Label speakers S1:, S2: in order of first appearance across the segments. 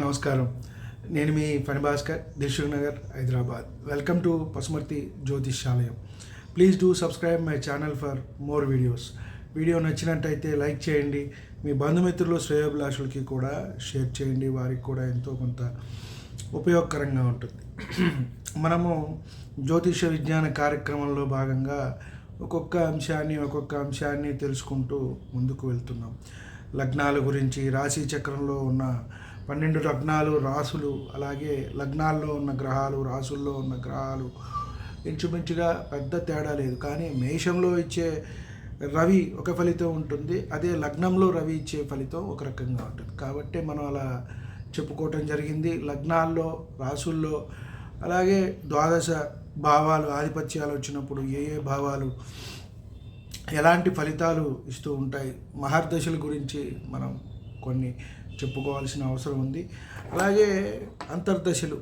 S1: నమస్కారం. నేను మీ Phani Bhaskar Dilsukhnagar Hyderabad. Welcome to Pasumarthi జ్యోతిష్యాలయం. Please do subscribe my channel for more videos video నచ్చినట్టయితే లైక్ చేయండి. మీ బంధుమిత్రులు శ్రేయోభిలాషులకి కూడా షేర్ చేయండి. వారికి కూడా ఎంతో కొంత ఉపయోగకరంగా ఉంటుంది. మనము జ్యోతిష విజ్ఞాన కార్యక్రమంలో భాగంగా ఒక్కొక్క అంశాన్ని ఒక్కొక్క అంశాన్ని తెలుసుకుంటూ ముందుకు వెళ్తున్నాం. లగ్నాల గురించి రాశి చక్రంలో ఉన్న పన్నెండు లగ్నాలు రాసులు అలాగే లగ్నాల్లో ఉన్న గ్రహాలు రాసుల్లో ఉన్న గ్రహాలు ఇంచుమించుగా పెద్ద తేడా లేదు. కానీ మేషంలో ఇచ్చే రవి ఒక ఫలితం ఉంటుంది. అదే లగ్నంలో రవి ఇచ్చే ఫలితం ఒక రకంగా ఉంటుంది. కాబట్టి మనం అలా చెప్పుకోవటం జరిగింది. లగ్నాల్లో రాసుల్లో అలాగే ద్వాదశ భావాలు ఆధిపత్యాలు వచ్చినప్పుడు ఏ ఏ భావాలు ఎలాంటి ఫలితాలు ఇస్తూ ఉంటాయి? మహర్దశల గురించి మనం కొన్ని చెప్పుకోవాల్సిన అవసరం ఉంది. అలాగే అంతర్దశలు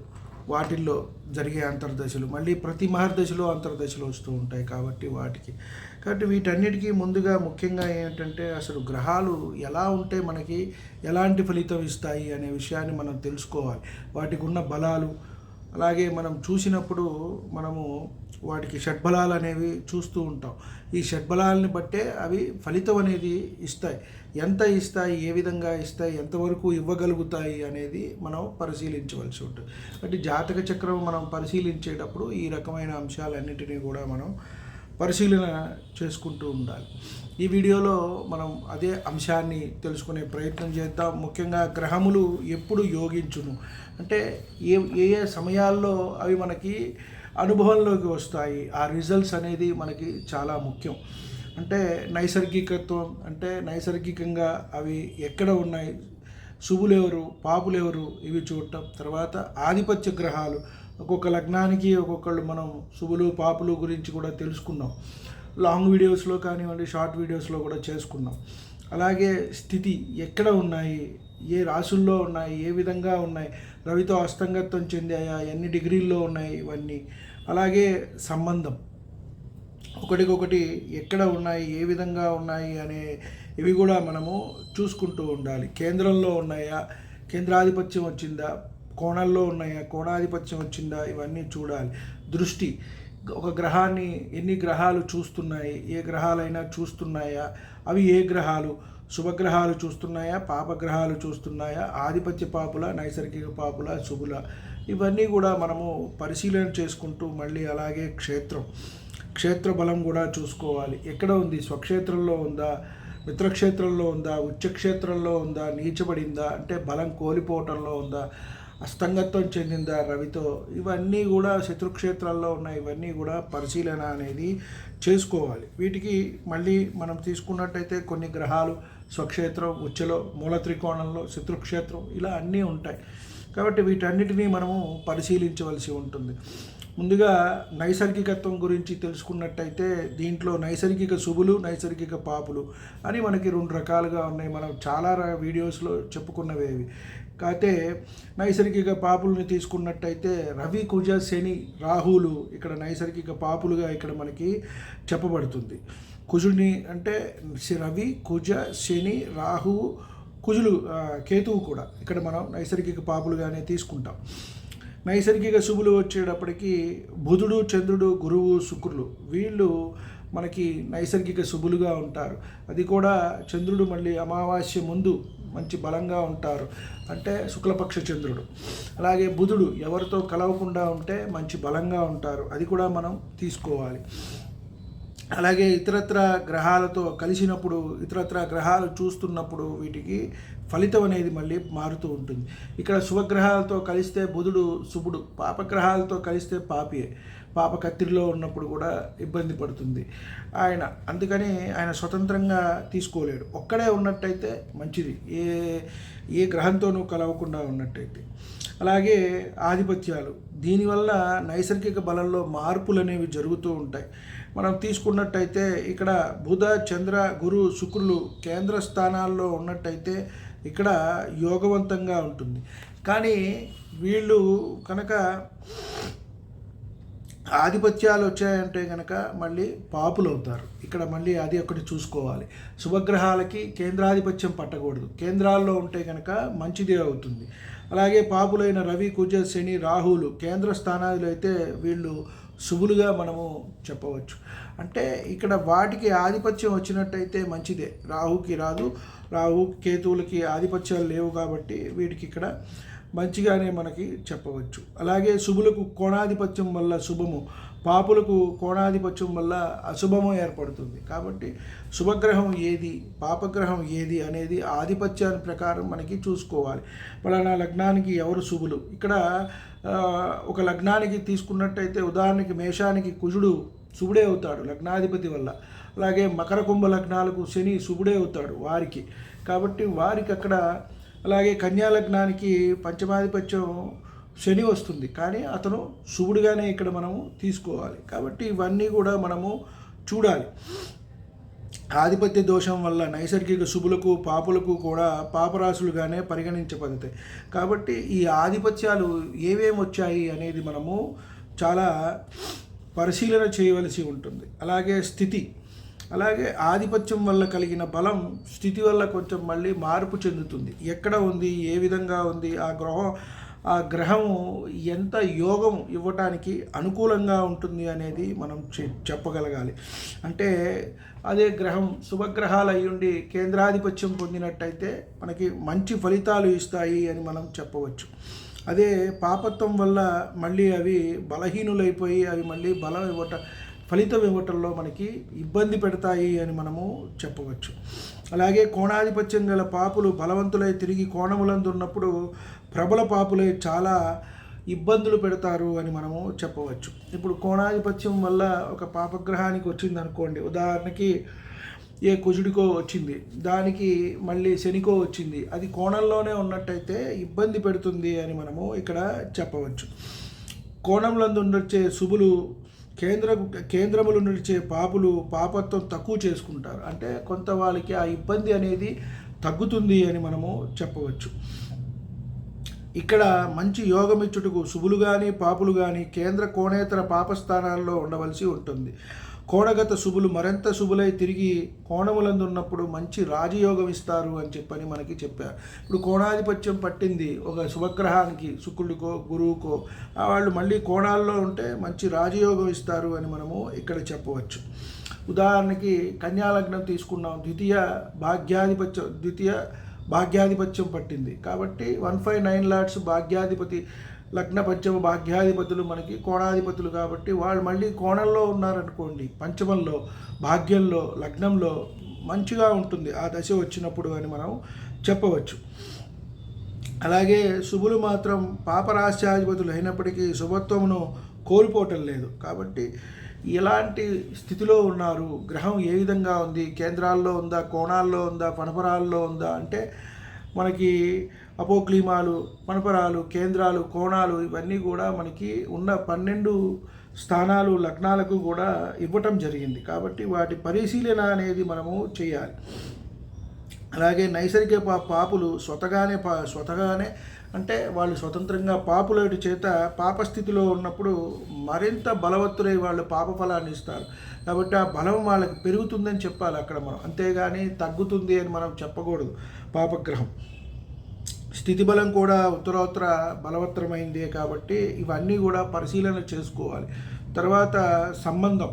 S1: వాటిల్లో జరిగే అంతర్దశలు మళ్ళీ ప్రతి మహర్దశలో అంతర్దశలు వస్తూ ఉంటాయి కాబట్టి వాటికి. కాబట్టి వీటన్నిటికీ ముందుగా ముఖ్యంగా ఏంటంటే అసలు గ్రహాలు ఎలా ఉంటే మనకి ఎలాంటి ఫలితం ఇస్తాయి అనే విషయాన్ని మనం తెలుసుకోవాలి. వాటికి ఉన్న బలాలు అలాగే మనం చూసినప్పుడు మనము వాటికి షడ్బలాలు అనేవి చూస్తూ ఉంటాం. ఈ షడ్బలాలని బట్టే అవి ఫలితం అనేది ఇస్తాయి. ఎంత ఇస్తాయి ఏ విధంగా ఇస్తాయి ఎంతవరకు ఇవ్వగలుగుతాయి అనేది మనం పరిశీలించవలసి ఉంటుంది. అంటే జాతక చక్రం మనం పరిశీలించేటప్పుడు ఈ రకమైన అంశాలన్నింటినీ కూడా మనం పరిశీలన చేసుకుంటూ ఉండాలి. ఈ వీడియోలో మనం అదే అంశాన్ని తెలుసుకునే ప్రయత్నం చేద్దాం. ముఖ్యంగా గ్రహములు ఎప్పుడు యోగించును? అంటే ఏ ఏ ఏ సమయాల్లో అవి మనకి అనుభవంలోకి వస్తాయి? ఆ రిజల్ట్స్ అనేది మనకి చాలా ముఖ్యం. అంటే నైసర్గికత్వం అంటే నైసర్గికంగా అవి ఎక్కడ ఉన్నాయి? శుభులెవరు? పాపులెవరు? పాపులు ఎవరు ఇవి చూడటం. తర్వాత ఆధిపత్య గ్రహాలు. ఒక్కొక్క లగ్నానికి ఒక్కొక్కళ్ళు మనం శుభులు పాపులు గురించి కూడా తెలుసుకున్నాం. లాంగ్ వీడియోస్లో కానివ్వండి షార్ట్ వీడియోస్లో కూడా చేసుకున్నాం. అలాగే స్థితి ఎక్కడ ఉన్నాయి? ఏ రాసుల్లో ఉన్నాయి? ఏ విధంగా ఉన్నాయి? రవితో అస్తంగత్వం చెందాయా? ఎన్ని డిగ్రీల్లో ఉన్నాయి ఇవన్నీ? అలాగే సంబంధం. ఒకటికొకటి ఎక్కడ ఉన్నాయి? ఏ విధంగా ఉన్నాయి? అనే ఇవి కూడా మనము చూసుకుంటూ ఉండాలి. కేంద్రంలో ఉన్నాయా? కేంద్రాధిపత్యం వచ్చిందా? కోణాల్లో ఉన్నాయా? కోణాధిపత్యం వచ్చిందా? ఇవన్నీ చూడాలి. దృష్టి. ఒక గ్రహాన్ని ఎన్ని గ్రహాలు చూస్తున్నాయి? ఏ గ్రహాలైనా చూస్తున్నాయా? అవి ఏ గ్రహాలు? శుభగ్రహాలు చూస్తున్నాయా? పాపగ్రహాలు చూస్తున్నాయా? ఆధిపత్య పాపుల? నైసర్గిక పాపుల? శుభుల? ఇవన్నీ కూడా మనము పరిశీలన చేసుకుంటూ మళ్ళీ అలాగే క్షేత్రం. క్షేత్ర బలం కూడా చూసుకోవాలి. ఎక్కడ ఉంది? స్వక్షేత్రంలో ఉందా? మిత్రక్షేత్రంలో ఉందా? ఉచ్చక్షేత్రంలో ఉందా? నీచబడిందా? అంటే బలం కోల్పోవటంలో ఉందా? అస్తంగత్వం చెందిందా రవితో? ఇవన్నీ కూడా శత్రుక్షేత్రాల్లో ఉన్న ఇవన్నీ కూడా పరిశీలన అనేది చేసుకోవాలి. వీటికి మళ్ళీ మనం తీసుకున్నట్టయితే కొన్ని గ్రహాలు స్వక్షేత్రం ఉచ్చలో మూల త్రికోణంలో శత్రుక్షేత్రం ఇలా అన్నీ ఉంటాయి. కాబట్టి వీటన్నిటినీ మనము పరిశీలించవలసి ఉంటుంది. ముందుగా నైసర్గికత్వం గురించి తెలుసుకున్నట్టయితే దీంట్లో నైసర్గిక శుభులు నైసర్గిక పాపులు అని మనకి రెండు రకాలుగా ఉన్నాయి. మనం చాలా వీడియోస్లో చెప్పుకున్నవేవి. కాకపోతే నైసర్గిక పాపుల్ని తీసుకున్నట్టయితే రవి కుజ శని రాహులు ఇక్కడ నైసర్గిక పాపులుగా ఇక్కడ మనకి చెప్పబడుతుంది. కుజుడిని అంటే రవి కుజ శని రాహు కుజులు కేతువు కూడా ఇక్కడ మనం నైసర్గిక పాపులుగానే తీసుకుంటాం. నైసర్గిక శుభులు వచ్చేటప్పటికి బుధుడు చంద్రుడు గురువు శుక్రులు వీళ్ళు మనకి నైసర్గిక శుభులుగా ఉంటారు. అది కూడా చంద్రుడు మళ్ళీ అమావాస్య ముందు మంచి బలంగా ఉంటారు. అంటే శుక్లపక్ష చంద్రుడు. అలాగే బుధుడు ఎవరితో కలవకుండా ఉంటే మంచి బలంగా ఉంటారు. అది కూడా మనం తీసుకోవాలి. అలాగే ఇతరత్ర గ్రహాలతో కలిసినప్పుడు ఇతరత్ర గ్రహాలు చూస్తున్నప్పుడు వీటికి ఫలితం అనేది మళ్ళీ మారుతూ ఉంటుంది. ఇక్కడ శుభగ్రహాలతో కలిస్తే బుధుడు శుభుడు పాపగ్రహాలతో కలిస్తే పాపియే. పాప కత్తిరిలో ఉన్నప్పుడు కూడా ఇబ్బంది పడుతుంది. ఆయన అందుకని ఆయన స్వతంత్రంగా తీసుకోలేడు. ఒక్కడే ఉన్నట్టయితే మంచిది. ఏ ఏ గ్రహంతోనూ కలవకుండా ఉన్నట్టయితే. అలాగే ఆధిపత్యాలు. దీనివల్ల నైసర్గిక బలంలో మార్పులు అనేవి జరుగుతూ ఉంటాయి. మనం తీసుకున్నట్టయితే ఇక్కడ బుధ చంద్ర గురు శుక్రులు కేంద్ర స్థానాల్లో ఉన్నట్టయితే ఇక్కడ యోగవంతంగా ఉంటుంది. కానీ వీళ్ళు కనుక ఆధిపత్యాలు వచ్చాయంటే కనుక మళ్ళీ పాపులు అవుతారు. ఇక్కడ మళ్ళీ అది ఒకటి చూసుకోవాలి. శుభగ్రహాలకి కేంద్రాధిపత్యం పట్టకూడదు. కేంద్రాల్లో ఉంటే కనుక మంచిదే అవుతుంది. అలాగే పాపులైన రవి కుజ శని రాహులు కేంద్ర స్థానాలు అయితే వీళ్ళు శుభులుగా మనము చెప్పవచ్చు. అంటే ఇక్కడ వాటికి ఆధిపత్యం వచ్చినట్టయితే మంచిదే. రాహుకి రాదు. రాహు కేతువులకి ఆధిపత్యాలు లేవు కాబట్టి వీటికి ఇక్కడ మంచిగానే మనకి చెప్పవచ్చు. అలాగే శుభులకు కోణాధిపత్యం వల్ల శుభము పాపులకు కోణాధిపత్యం వల్ల అశుభము ఏర్పడుతుంది. కాబట్టి శుభగ్రహం ఏది పాపగ్రహం ఏది అనేది ఆధిపత్యాన్ని ప్రకారం మనకి చూసుకోవాలి. పలానా లగ్నానికి ఎవరు శుభులు? ఇక్కడ ఒక లగ్నానికి తీసుకున్నట్టయితే ఉదాహరణకి మేషానికి కుజుడు శుభుడే అవుతాడు లగ్నాధిపతి వల్ల. అలాగే మకర కుంభ లగ్నాలకు శని శుభుడే అవుతాడు వారికి. కాబట్టి వారికి అక్కడ అలాగే కన్యా లగ్నానికి పంచమాధిపత్యం శని వస్తుంది. కానీ అతను శుభుడుగానే ఇక్కడ మనము తీసుకోవాలి. కాబట్టి ఇవన్నీ కూడా మనము చూడాలి. ఆధిపత్య దోషం వల్ల నైసర్గిక శుభులకు పాపులకు కూడా పాపరాశులుగానే పరిగణించబడతాయి. కాబట్టి ఈ ఆధిపత్యాలు ఏమేమి వచ్చాయి అనేది మనము చాలా పరిశీలన చేయవలసి ఉంటుంది. అలాగే స్థితి. అలాగే ఆధిపత్యం వల్ల కలిగిన బలం స్థితి వల్ల కొంచెం మళ్ళీ మార్పు చెందుతుంది. ఎక్కడ ఉంది ఏ విధంగా ఉంది ఆ గ్రహం ఆ గ్రహము ఎంత యోగం ఇవ్వటానికి అనుకూలంగా ఉంటుంది అనేది మనం చె- చెప్పగలగాలి. అంటే అదే గ్రహం శుభగ్రహాలు అయ్యుండి కేంద్రాధిపత్యం పొందినట్టయితే మనకి మంచి ఫలితాలు ఇస్తాయి అని మనం చెప్పవచ్చు. అదే పాపత్వం వల్ల మళ్ళీ అవి బలహీనులైపోయి అవి మళ్ళీ బలం ఇవ్వట ఫలితం ఇవ్వటంలో మనకి ఇబ్బంది పెడతాయి అని మనము చెప్పవచ్చు. అలాగే కోణాధిపత్యం గల పాపులు బలవంతులై తిరిగి కోణములందు ఉన్నప్పుడు ప్రబల పాపులై చాలా ఇబ్బందులు పెడతారు అని మనము చెప్పవచ్చు. ఇప్పుడు కోణాధిపత్యం వల్ల ఒక పాపగ్రహానికి వచ్చింది అనుకోండి ఉదాహరణకి ఏ కుజుడికో వచ్చింది. దానికి మళ్ళీ శనికో వచ్చింది. అది కోణంలోనే ఉన్నట్టయితే ఇబ్బంది పెడుతుంది అని మనము ఇక్కడ చెప్పవచ్చు. కోణంలందు ఉండొచ్చే శుభులు కేంద్ర కేంద్రములు నిలిచే పాపులు పాపత్వం తక్కువ చేసుకుంటారు. అంటే కొంత వాళ్ళకి ఆ ఇబ్బంది అనేది తగ్గుతుంది అని మనము చెప్పవచ్చు. ఇక్కడ మంచి యోగమిచ్చుటకు శుభులు కానీ పాపులు కానీ కేంద్ర కోణేతర పాపస్థానాల్లో ఉండవలసి ఉంటుంది. కోణగత శుభులు మరింత శుభులై తిరిగి కోణములందున్నప్పుడు మంచి రాజయోగం ఇస్తారు అని చెప్పని మనకి చెప్పారు. ఇప్పుడు కోణాధిపత్యం పట్టింది ఒక శుభగ్రహానికి శుక్రుడికో గురువుకో వాళ్ళు మళ్ళీ కోణాల్లో ఉంటే మంచి రాజయోగం ఇస్తారు అని మనము ఇక్కడ చెప్పవచ్చు. ఉదాహరణకి కన్యాలగ్నం తీసుకున్నాం ద్వితీయ భాగ్యాధిపత్యం ద్వితీయ భాగ్యాధిపత్యం పట్టింది. కాబట్టి వన్ ఫైవ్ నైన్ లాట్స్ భాగ్యాధిపతి లగ్న పంచమ భాగ్యాధిపతులు మనకి కోణాధిపతులు కాబట్టి వాళ్ళు మళ్ళీ కోణంలో ఉన్నారనుకోండి పంచమంలో భాగ్యంలో లగ్నంలో మంచిగా ఉంటుంది. ఆ దశ వచ్చినప్పుడు అని మనం చెప్పవచ్చు. అలాగే శుభులు మాత్రం పాపరాశ్యాధిపతులు అయినప్పటికీ శుభత్వమును కోల్పోవటం లేదు. కాబట్టి ఎలాంటి స్థితిలో ఉన్నారు. గ్రహం ఏ విధంగా ఉంది? కేంద్రాల్లో ఉందా? కోణాల్లో ఉందా? పనపరాల్లో ఉందా? అంటే మనకి అపోక్లీమాలు పనపరాలు కేంద్రాలు కోణాలు ఇవన్నీ కూడా మనకి ఉన్న పన్నెండు స్థానాలు లగ్నాలకు కూడా ఇవ్వటం జరిగింది. కాబట్టి వాటి పరిశీలన అనేది మనము చేయాలి. అలాగే నైసర్గిక పా పాపులు స్వతగానే పా స్వతగానే అంటే వాళ్ళు స్వతంత్రంగా పాపులేటి చేత పాపస్థితిలో ఉన్నప్పుడు మరింత బలవత్తులై వాళ్ళు పాప ఫలాన్ని ఇస్తారు. కాబట్టి ఆ బలం వాళ్ళకి పెరుగుతుందని చెప్పాలి అక్కడ మనం. అంతేగాని తగ్గుతుంది అని మనం చెప్పకూడదు. పాపగ్రహం. స్థితి బలం కూడా ఉత్తరోత్తర బలవత్తరమైందే కాబట్టి ఇవన్నీ కూడా పరిశీలన చేసుకోవాలి. తర్వాత సంబంధం.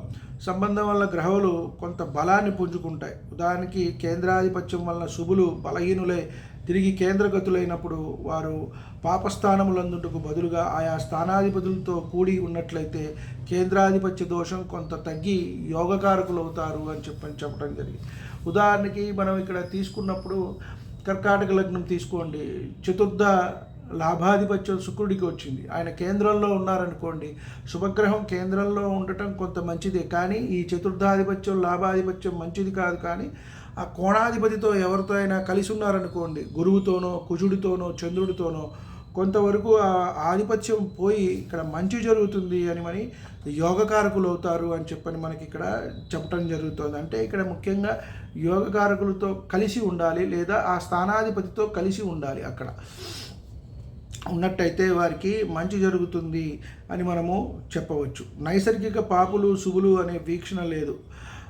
S1: సంబంధం వల్ల గ్రహాలు కొంత బలాన్ని పుంజుకుంటాయి. ఉదాహరణకి కేంద్రాధిపత్యం వలన శుభులు బలహీనులై తిరిగి కేంద్రగతులైనప్పుడు వారు పాపస్థానములందుటకు బదులుగా ఆయా స్థానాధిపతులతో కూడి ఉన్నట్లయితే కేంద్రాధిపత్య దోషం కొంత తగ్గి యోగకారకులు అవుతారు అని చెప్పని చెప్పడం జరిగింది. ఉదాహరణకి మనం ఇక్కడ తీసుకున్నప్పుడు కర్కాటక లగ్నం తీసుకోండి. చతుర్థ లాభాధిపత్యం శుక్రుడికి వచ్చింది. ఆయన కేంద్రంలో ఉన్నారనుకోండి శుభగ్రహం కేంద్రంలో ఉండటం కొంత మంచిదే. కానీ ఈ చతుర్థాధిపత్యం లాభాధిపత్యం మంచిది కాదు. కానీ ఆ కోణాధిపతితో ఎవరితో అయినా కలిసి ఉన్నారనుకోండి గురువుతోనో కుజుడితోనో చంద్రుడితోనో కొంతవరకు ఆ ఆధిపత్యం పోయి ఇక్కడ మంచి జరుగుతుంది అని మరి యోగకారకులు అవుతారు అని చెప్పని మనకి ఇక్కడ చెప్పడం జరుగుతుంది. అంటే ఇక్కడ ముఖ్యంగా యోగకారకులతో కలిసి ఉండాలి లేదా ఆ స్థానాధిపతితో కలిసి ఉండాలి అక్కడ. ఉన్నట్టయితే వారికి మంచి జరుగుతుంది అని మనము చెప్పవచ్చు. నైసర్గిక పాపులు శుభులు అనే వీక్షణ లేదు.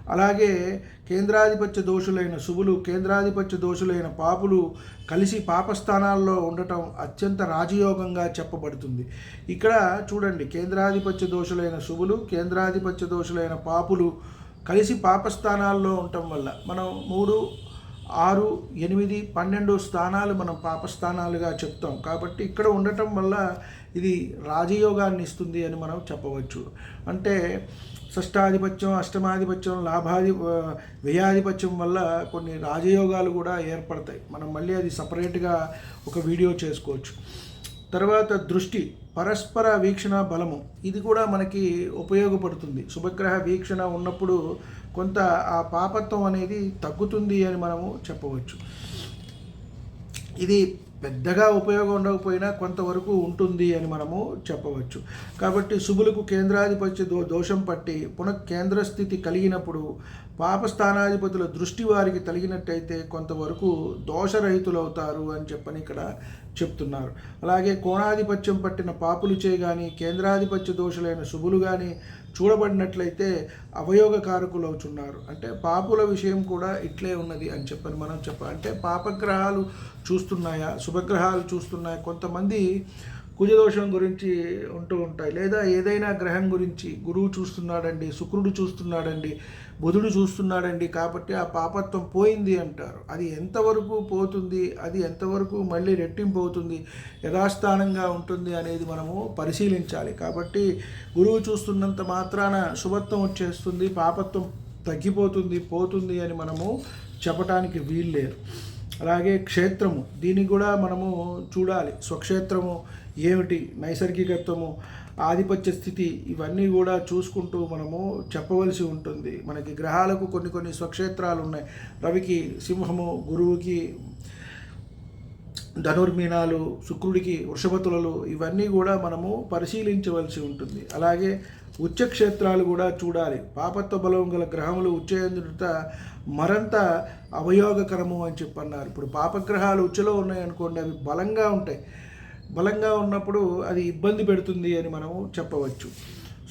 S1: అలాగే కేంద్రాధిపత్య దోషులైన శుభులు కేంద్రాధిపత్య దోషులైన పాపులు కలిసి పాపస్థానాల్లో ఉండటం అత్యంత రాజయోగంగా చెప్పబడుతుంది. ఇక్కడ చూడండి కేంద్రాధిపత్య దోషులైన శుభులు కేంద్రాధిపత్య దోషులైన పాపులు కలిసి పాపస్థానాల్లో ఉండటం వల్ల మనం మూడు ఆరు ఎనిమిది పన్నెండు స్థానాలు మనం పాపస్థానాలుగా చెప్తాం. కాబట్టి ఇక్కడ ఉండటం వల్ల ఇది రాజయోగాన్ని ఇస్తుంది అని మనం చెప్పవచ్చు. అంటే షష్టాధిపత్యం అష్టమాధిపత్యం లాభాధి వ్యయాధిపత్యం వల్ల కొన్ని రాజయోగాలు కూడా ఏర్పడతాయి. మనం మళ్ళీ అది సపరేట్గా ఒక వీడియో చేసుకోవచ్చు. తర్వాత దృష్టి. పరస్పర వీక్షణ బలము. ఇది కూడా మనకి ఉపయోగపడుతుంది. శుభగ్రహ వీక్షణ ఉన్నప్పుడు కొంత ఆ పాపత్వం అనేది తగ్గుతుంది అని మనము చెప్పవచ్చు. ఇది పెద్దగా ఉపయోగం ఉండకపోయినా కొంతవరకు ఉంటుంది అని మనము చెప్పవచ్చు. కాబట్టి శుభులకు కేంద్రాధిపత్య దో దోషం పట్టి పునః కేంద్ర స్థితి కలిగినప్పుడు పాపస్థానాధిపతుల దృష్టి వారికి తగినట్టయితే కొంతవరకు దోషరహితులవుతారు అని చెప్పని ఇక్కడ చెప్తున్నారు. అలాగే కోణాధిపత్యం పట్టిన పాపులు చే కానీ కేంద్రాధిపత్య దోషులైన శుభులు కానీ చూడబడినట్లయితే అవయోగకారకులు అవుతున్నారు అంటే పాపుల విషయం కూడా ఇట్లే ఉన్నది అని చెప్పని మనం చెప్ప అంటే పాపగ్రహాలు చూస్తున్నాయా శుభగ్రహాలు చూస్తున్నాయా కొంతమంది కుజదోషం గురించి ఉంటూ ఉంటాయి. లేదా ఏదైనా గ్రహం గురించి గురువు చూస్తున్నాడండి శుక్రుడు చూస్తున్నాడండి బుధుడు చూస్తున్నాడండి కాబట్టి ఆ పాపత్వం పోయింది అంటారు. అది ఎంతవరకు పోతుంది? అది ఎంతవరకు మళ్ళీ రెట్టింపు అవుతుంది? యథాస్థానంగా ఉంటుంది అనేది మనము పరిశీలించాలి. కాబట్టి గురువు చూస్తున్నంత మాత్రాన శుభత్వం వచ్చేస్తుంది పాపత్వం తగ్గిపోతుంది పోతుంది అని మనము చెప్పటానికి వీల్లేదు. అలాగే క్షేత్రము దీన్ని కూడా మనము చూడాలి. స్వక్షేత్రము ఏమిటి? నైసర్గికత్వము ఆధిపత్య స్థితి ఇవన్నీ కూడా చూసుకుంటూ మనము చెప్పవలసి ఉంటుంది. మనకి గ్రహాలకు కొన్ని కొన్ని స్వక్షేత్రాలు ఉన్నాయి. రవికి సింహము గురువుకి ధనుర్మీనాలు శుక్రుడికి వృషభతులలు ఇవన్నీ కూడా మనము పరిశీలించవలసి ఉంటుంది. అలాగే ఉచ్చక్షేత్రాలు కూడా చూడాలి. పాపత్వ బలం గల గ్రహములు ఉచ్చయందుట మరంత అవయోగకరము అని చెప్పన్నారు. ఇప్పుడు పాపగ్రహాలు ఉచ్చలో ఉన్నాయనుకోండి అవి బలంగా ఉంటాయి. బలంగా ఉన్నప్పుడు అది ఇబ్బంది పెడుతుంది అని మనము చెప్పవచ్చు.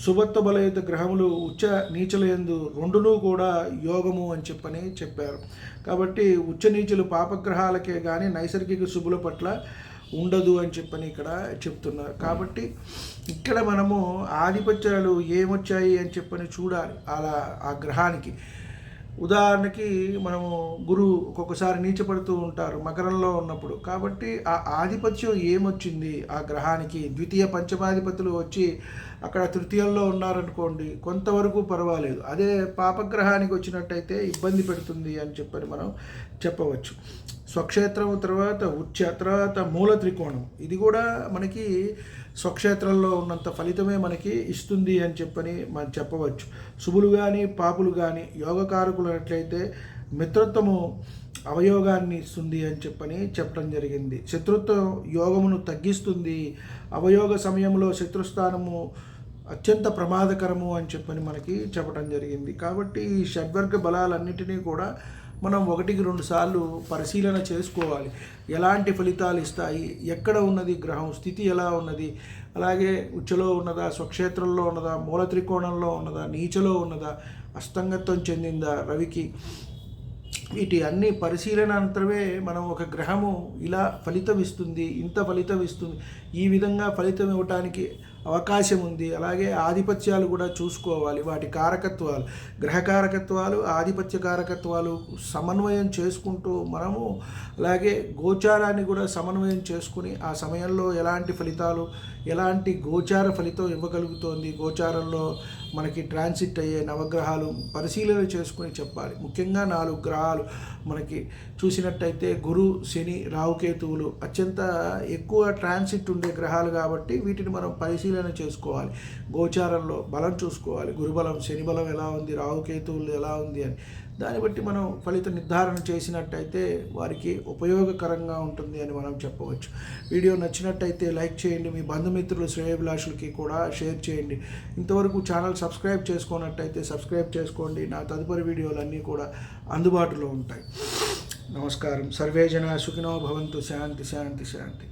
S1: సుభత్వ బలయుత గ్రహములు ఉచ్చ నీచలయందు రెండునూ కూడా యోగము అని చెప్పని చెప్పారు. కాబట్టి ఉచ్చ నీచులు పాపగ్రహాలకే కానీ నైసర్గిక శుభుల పట్ల ఉండదు అని చెప్పని ఇక్కడ చెప్తున్నారు. కాబట్టి ఇక్కడ మనము ఆధిపత్యాలు ఏమొచ్చాయి అని చెప్పని చూడాలి. అలా ఆ గ్రహానికి. ఉదాహరణకి మనము గురువు ఒక్కొక్కసారి నీచపడుతూ ఉంటారు మకరంలో ఉన్నప్పుడు. కాబట్టి ఆ ఆధిపత్యం ఏమొచ్చింది? ఆ గ్రహానికి ద్వితీయ పంచమాధిపతులు వచ్చి అక్కడ తృతీయంలో ఉన్నారనుకోండి కొంతవరకు పర్వాలేదు. అదే పాపగ్రహానికి వచ్చినట్టయితే ఇబ్బంది పెడుతుంది అని చెప్పని మనం చెప్పవచ్చు. స్వక్షేత్రం తర్వాత ఉచ్చ తర్వాత మూల త్రికోణం. ఇది కూడా మనకి స్వక్షేత్రంలో ఉన్నంత ఫలితమే మనకి ఇస్తుంది అని చెప్పని మనం చెప్పవచ్చు. శుభులు కానీ పాపులు కానీ యోగకారకులైనట్లయితే మిత్రత్వము అవయోగాన్ని ఇస్తుంది అని చెప్పని చెప్పడం జరిగింది. శత్రుత్వం యోగమును తగ్గిస్తుంది. అవయోగ సమయంలో శత్రుస్థానము అత్యంత ప్రమాదకరము అని చెప్పని మనకి చెప్పడం జరిగింది. కాబట్టి ఈ షడ్వర్గ బలాలన్నింటినీ కూడా మనం ఒకటికి రెండు సార్లు పరిశీలన చేసుకోవాలి. ఎలాంటి ఫలితాలు ఇస్తాయి? ఎక్కడ ఉన్నది గ్రహం? స్థితి ఎలా ఉన్నది? అలాగే ఉచ్చలో ఉన్నదా? స్వక్షేత్రంలో ఉన్నదా? మూల త్రికోణంలో ఉన్నదా? నీచలో ఉన్నదా? అస్తంగత్వం చెందిందా? రవికి వీటి అన్ని పరిశీలన అంతరమే మనం ఒక గ్రహము ఇలా ఫలితం ఇస్తుంది ఇంత ఫలితం ఇస్తుంది ఈ విధంగా ఫలితం ఇవ్వటానికి అవకాశం ఉంది అలాగే ఆధిపత్యాలు కూడా చూసుకోవాలి. వాటి కారకత్వాలు గ్రహ కారకత్వాలు ఆధిపత్య కారకత్వాలు సమన్వయం చేసుకుంటూ మనము అలాగే గోచారాన్ని కూడా సమన్వయం చేసుకుని ఆ సమయంలో ఎలాంటి ఫలితాలు ఎలాంటి గోచార ఫలితం ఇవ్వగలుగుతోంది గోచారంలో మనకి ట్రాన్సిట్ అయ్యే నవగ్రహాలు పరిశీలన చేసుకుని చెప్పాలి. ముఖ్యంగా నాలుగు గ్రహాలు మనకి చూసినట్టయితే గురు శని రావుకేతువులు అత్యంత ఎక్కువ ట్రాన్సిట్ ఉండే గ్రహాలు కాబట్టి వీటిని మనం పరిశీలన చేసుకోవాలి. గోచారంలో బలం చూసుకోవాలి. గురుబలం శని బలం ఎలా ఉంది? రావుకేతువులు ఎలా ఉంది అని. దాన్ని బట్టి మనం ఫలిత నిర్ధారణ చేసినట్టయితే వారికి ఉపయోగకరంగా ఉంటుంది అని మనం చెప్పవచ్చు. వీడియో నచ్చినట్టయితే లైక్ చేయండి. మీ బంధుమిత్రులు శ్రేయభిలాషులకి కూడా షేర్ చేయండి. ఇంతవరకు ఛానల్ సబ్స్క్రైబ్ చేసుకున్నట్టయితే సబ్స్క్రైబ్ చేసుకోండి. నా తదుపరి వీడియోలన్నీ కూడా అందుబాటులో ఉంటాయి. నమస్కారం. సర్వేజన సుఖినో భవంతు. శాంతి శాంతి శాంతి.